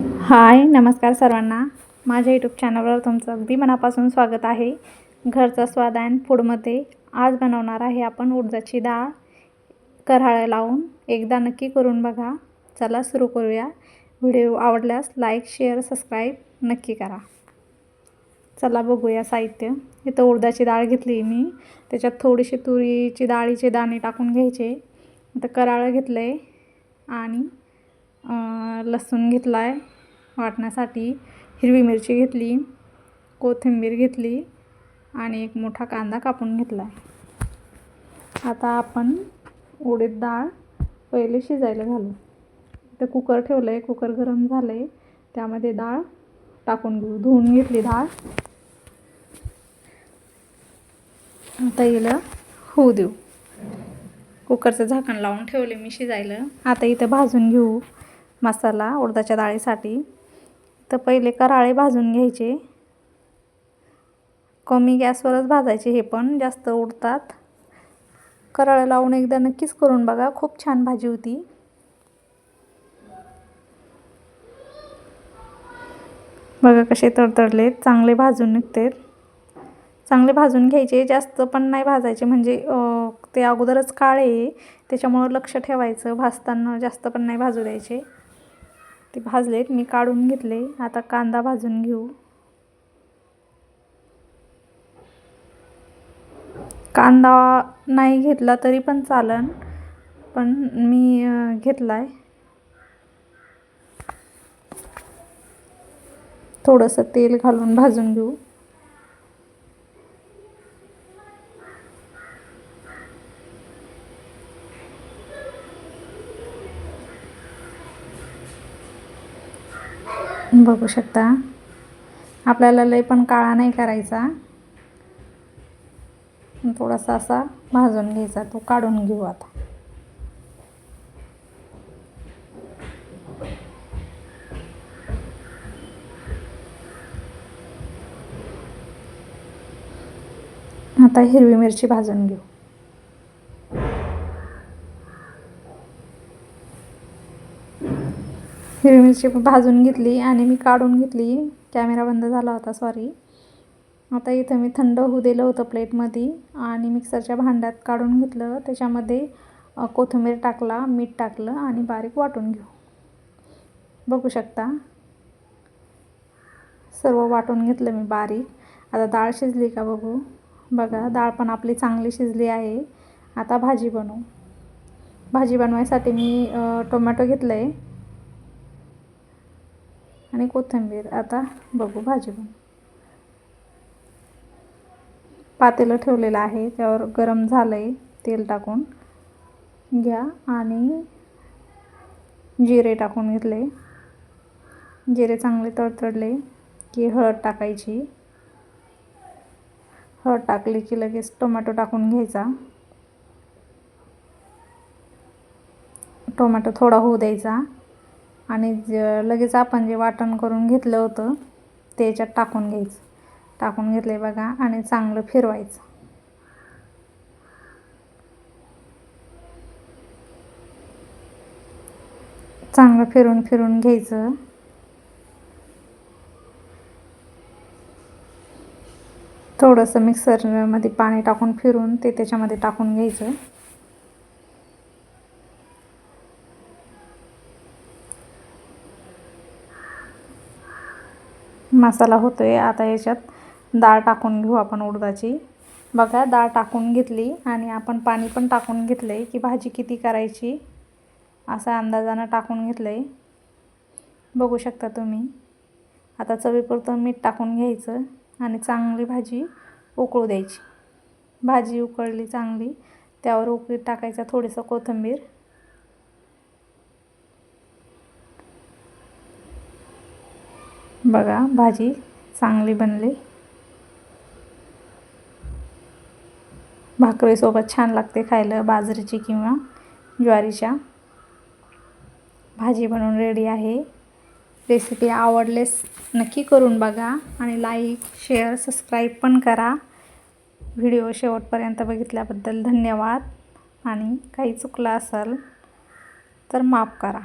हाय नमस्कार सर्वांना. माझ्या यूट्यूब चॅनलवर तुमचं अगदी मनापासून स्वागत आहे. घरचा स्वाद अँड फूडमध्ये आज बनवणार आहे आपण उडदाची डाळ. कराळ्या लावून एकदा नक्की करून बघा. चला सुरू करूया. व्हिडिओ आवडल्यास लाईक शेअर सबस्क्राईब नक्की करा. चला बघूया साहित्य. इथं उडदाची डाळ घेतली मी. त्याच्यात थोडीशी तुरीची डाळीचे दाणे टाकून घ्यायचे. इथं कराळं घेतलं आहे आणि लसूण घेतला आहे वाटण्यासाठी हिरवी मिरची घेतली कोथिंबीर घेतली आणि एक मोठा कांदा कापून घेतला आहे आता आपण उडीद डाळ पहिले शिजायला घालू. तर कुकर ठेवलं आहे कुकर गरम झालं आहे त्यामध्ये डाळ टाकून घेऊ. धुवून घेतली डाळ. आता हिला होऊ देऊ. कुकरचं झाकण लावून ठेवले मी शिजायला. आता इथं भाजून घेऊ. मसाला उडदाच्या डाळीसाठी. तर पहिले कराळे भाजून घ्यायचे. कमी गॅसवरच भाजायचे हे पण जास्त उडतात. कराळे लावून एकदा नक्कीच करून बघा खूप छान भाजी होती. बघा कसे तडतडलेत चांगले भाजून निघतात चांगले भाजून घ्यायचे जास्त पण नाही भाजायचे. म्हणजे ते अगोदरच काळे त्याच्यामुळं लक्ष ठेवायचं. भाजताना जास्त पण नाही भाजू द्यायचे. ते भाजलेत मी काढून घेतले. आता कांदा भाजून घेऊ. कांदा नाही घेतला तरी पण चालन पण मी घेतला आहे थोडंसं तेल घालून भाजून घेऊ. बघू शकता. आपल्याला लय पण काळा नाही करायचा. थोडासा असा भाजून घ्यायचा तो काढून घेऊ आता. आता हिरवी मिरची भाजून घेऊ. हिरवी मिरची भाजून घेतली आणि मी काढून घेतली. कॅमेरा बंद झाला होता सॉरी आता इथं मी थंड होऊ दिलं होतं प्लेटमध्ये आणि मिक्सरच्या भांड्यात काढून घेतलं. त्याच्यामध्ये कोथिंबीर टाकला मीठ टाकलं आणि बारीक वाटून घेऊ. बघू शकता? सर्व वाटून घेतलं मी बारीक. आता डाळ शिजली का बघू? बघा डाळ पण आपली चांगली शिजली आहे. आता भाजी बनवू. भाजी बनवायसाठी मी टोमॅटो घेतलं आहे आणि कोथिंबीर. आता बघू भाजी बनवू पातेलं ठेवलेलं आहे त्यावर गरम झालं आहे तेल टाकून. घ्या आणि जिरे टाकून घेतले. जिरे चांगले तडतडले की हळद टाकायची. हळद टाकली की लगेच टोमॅटो टाकून घ्यायचा. टोमॅटो थोडा होऊ द्यायचा. आणि ज लगेच आपण जे वाटण करून घेतलं होतं ते याच्यात टाकून घ्यायचं. टाकून घेतले बघा आणि चांगलं फिरवायचं. चांगलं फिरून फिरून घ्यायचं. थोडंसं मिक्सरमध्ये पाणी टाकून फिरून ते त्याच्यामध्ये टाकून घ्यायचं. मसाला होतो आहे आता याच्यात. डाळ टाकून घेऊ आपण उडदाची. बघा डाळ टाकून घेतली आणि आपण पाणी पण टाकून घेतलं आहे की भाजी किती करायची. असा अंदाजानं टाकून घेतलं आहे बघू शकता तुम्ही. आता चवीपुरतं मीठ टाकून घ्यायचं आणि चांगली भाजी उकळू द्यायची. भाजी उकळली चांगली त्यावर उकळीत टाकायचं थोडंसं कोथिंबीर. बघा भाजी चांगली बनली. भाकरीसोबत छान लागते खायला बाजरीची किंवा ज्वारीच्या. भाजी बनवून रेडी आहे. रेसिपी आवडलेस नक्की करून बघा आणि लाईक शेअर सबस्क्राईब पण करा. व्हिडिओ शेवटपर्यंत बघितल्याबद्दल धन्यवाद. आणि काही चुकलं असेल तर माफ करा.